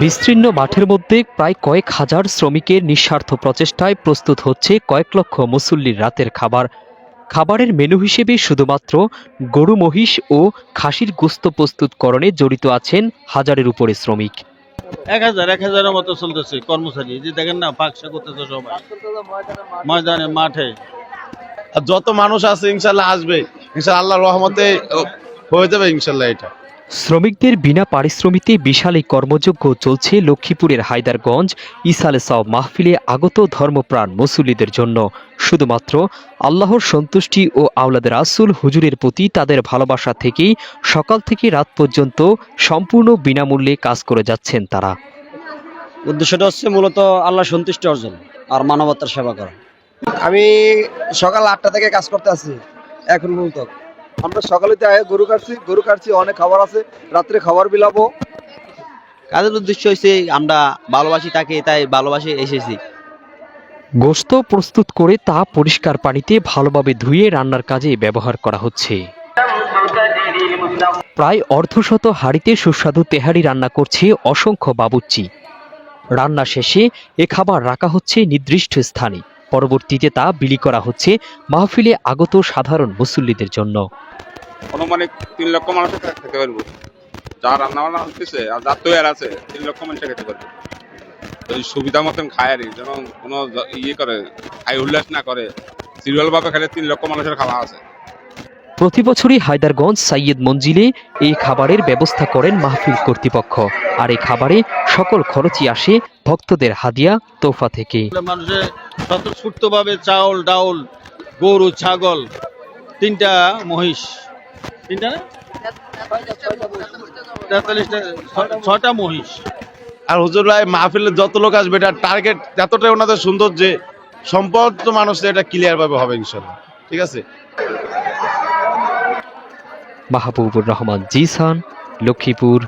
বিস্তীর্ণ মাঠের মধ্যে প্রায় কয়েক হাজার শ্রমিকের নিঃস্বার্থ প্রচেষ্টায় প্রস্তুত হচ্ছে কয়েক লক্ষ মুসল্লির রাতের খাবার। খাবারের মেনু হিসেবে শুধুমাত্র গরু মহিষ ও খাসির গোস্ত প্রস্তুতকরণে জড়িত আছেন হাজারের উপরে শ্রমিক। এক হাজার এক হাজারের মতো চলতেছে কর্মচারী। যে দেখেন না পাকশা করতেছে সবাই। ময়দানে মাঠে। আর যত মানুষ আছে ইনশাল্লাহ আসবে। ইনশাল্লাহ আল্লাহর রহমতে হয়ে যাবে ইনশাল্লাহ এটা। শ্রমিকদের বিনা পারিশ্রমিকে বিশাল এই কর্মযজ্ঞ চলছে লক্ষ্মীপুরের হায়দারগঞ্জ ইসালে সাও মাহফিলে আগত ধর্মপ্রাণ মুসল্লিদের জন্য। শুধুমাত্র আল্লাহর সন্তুষ্টি ও আওলাদের রাসুল হুজুরের প্রতি তাদের ভালোবাসা থেকেই সকাল থেকে রাত পর্যন্ত সম্পূর্ণ বিনামূল্যে কাজ করে যাচ্ছেন তারা। উদ্দেশ্যটা হচ্ছে মূলত আল্লাহ সন্তুষ্টি অর্জন আর মানবতার সেবা করা। আমি সকাল আটটা থেকে কাজ করতে আছি এখন পর্যন্ত। আমরা সকালেতে আয় গরু কাটছি গরু কাটছি অনেক খাবার আছে রাত্রে খাবার বিলাবো। কাজের উদ্দেশ্য হচ্ছে আমরা ভালোবাসি তাকে তাই ভালোবাসি এসেছি। গোশত প্রস্তুত করে তা পরিষ্কার পানিতে ভালোভাবে ধুয়ে রান্নার কাজে ব্যবহার করা হচ্ছে। প্রায় অর্ধশত হাঁড়িতে সুস্বাদু তেহারি রান্না করছে অসংখ্য বাবুর্চি। রান্না শেষে এ খাবার রাখা হচ্ছে নির্দিষ্ট স্থানে। পরবর্তীতে তা বিলি করা হচ্ছে মাহফিলে আগত সাধারণ মুসল্লিদের জন্য। অনুমানিক তিন লক্ষ মানুষ খেতে পারব। যা রান্না বান্না হচ্ছে আর যা তৈরি আছে তিন লক্ষ মানুষ খেতে পারবে। যদি সুবিধা মতন খায় আর যেন কোনো ইয়ে করে হাই উল্লাস না করে সিরিয়াল ভাবে খেলে তিন লক্ষ মানুষের খাওয়া আছে। প্রতি বছরই হায়দারগঞ্জ সাইয়দ মঞ্জিলে এই খাবারের ব্যবস্থা করেন মাহফিল কর্তৃপক্ষ। আর এই খাবারে সকল খরচই আসে ভক্তদের হাদিয়া তোফা থেকে। মানুষের স্বতঃস্ফূর্ত চাউল ডাউল গরু ছাগল তিনটা মহিষ। তিনটা না? তেতাল্লিশটা ছটা মহিষ। আর হুজুর ভাই মাহফিলে যত লোক আসবে এটা টার্গেট এতটাই ওনাদের সুন্দর যে সম্পদ তো মানুষের এটা ক্লিয়ার ভাবে হবে ইনশাল্লাহ। ঠিক আছে? মাহবুবুর রহমান জিসান লক্ষ্মীপুর